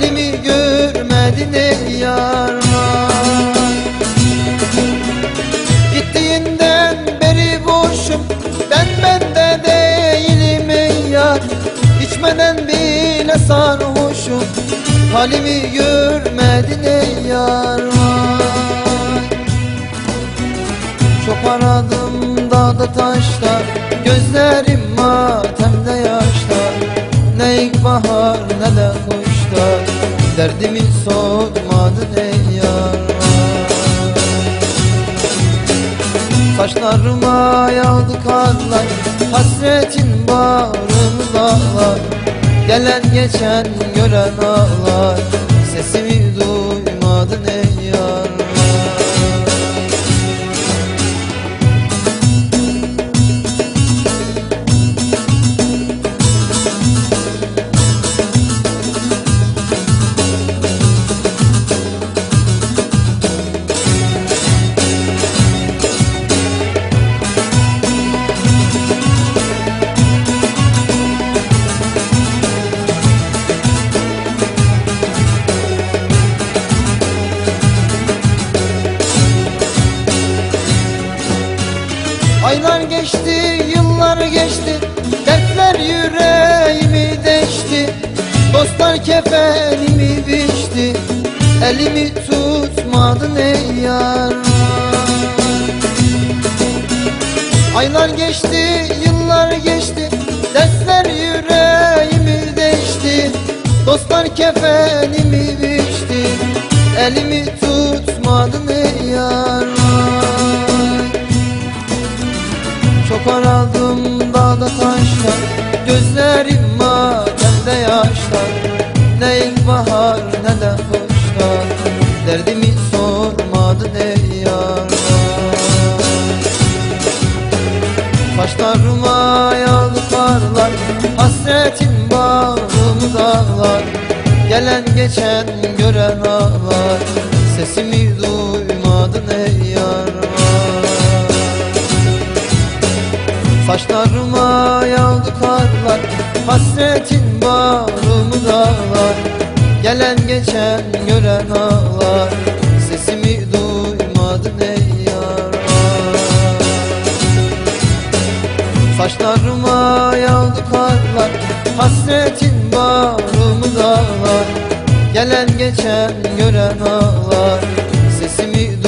görmedin ey yar vay Gittiğinden beri boşum Ben bende değilim ey yar. İçmeden bile sarhoşum Halimi görmedin ey yar vay Çok aradım dağda taşta Gözlerim matemde yaşta Ne ilkbahar ne de kuşta Derdimi sormadın ey yar. Saçlarıma yağdı karlar Hasretin bağrımı dağlar Gelen geçen gören ağlar Aylar geçti, yıllar geçti Dertler yüreğimi deşti. Dostlar kefenimi biçti Elimi tutmadın ey yar. Aylar geçti, yıllar geçti Dertler yüreğimi deşti. Dostlar kefenimi biçti Elimi tutmadın Gözlerim matemde yaşlar. Ne ilkbahar ne de kışlar Derdimi sormadın ey yar Kaşlarıma yağdı karlar Hasretin bağrımı dağlar. Gelen geçen gören ağlar. Sesimi duymadın ey Saçlarıma yağdı karlar Hasretin bağrımı dağlar Gelen geçen gören ağlar Sesimi duymadın ey yar. Saçlarıma yağdı karlar Hasretin bağrımı dağlar Gelen geçen gören ağlar Sesimi